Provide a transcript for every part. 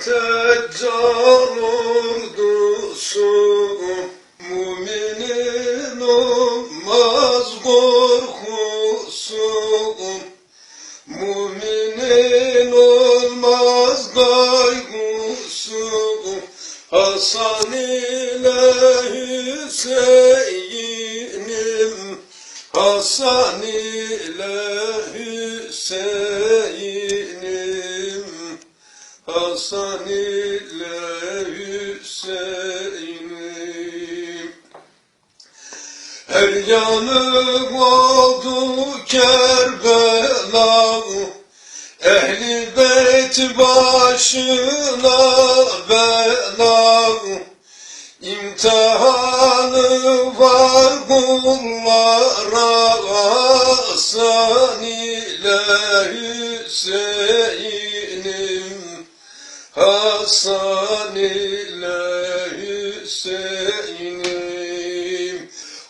teccal ordusu Müminin olmaz korkusu. Müminin olmaz kaygısı Hasan ile Hüseyin'im Hasan ile Hüseyin'im Hasan Hüseyin'im. Her yanım oldu Kerbela. Ehli beyt başına bela. İmtihanı var kullara. Hasan ile Hasan ile Hüseyin'im.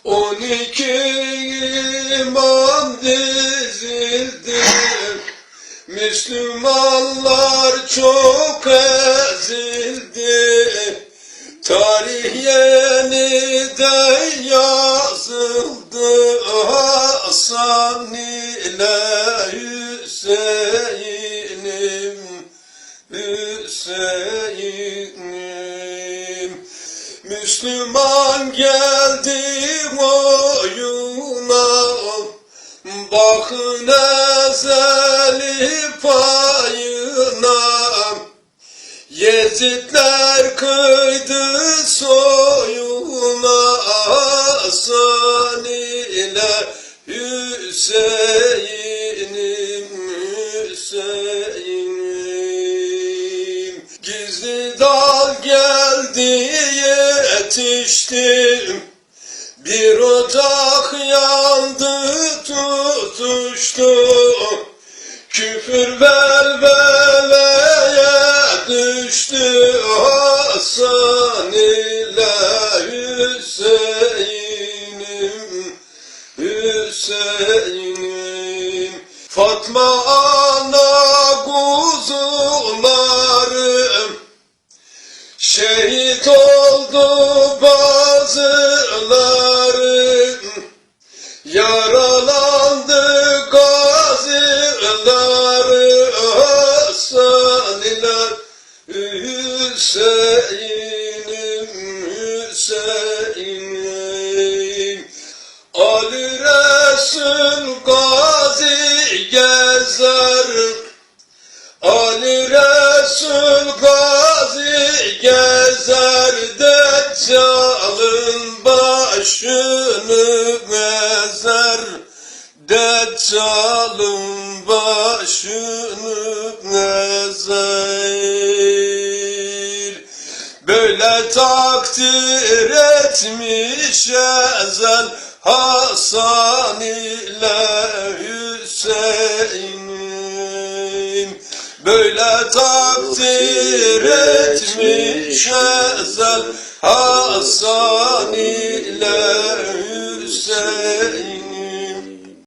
On iki imam dizildi Müslümanlar çok ezildi. Tarih yeniden Hüseyin'im. Müslüman geldi oyuna Bakın ezeli payına. Yezidler kıydı soyuna. Hasan ile Hüseyin'im yetiştim bir ocak yandı tutuştu Küfür velveleye düştü. Hasan ile Hüseyin'im Hüseyin'im. Fatma ana kuzularım Şehit oldu bazıları Yaralandı gazileri Hasan ile Hüseyin'im Hüseyin'im. Ali Resul gazi gezer. Ali Resul gazi gezer Deccal'ın başını ezer Deccal'ın başını ezer Böyle takdir etmiş ezel Hasan ile Hüseyin'im Böyle takdir etmiş ezel Hasan ile Hüseyin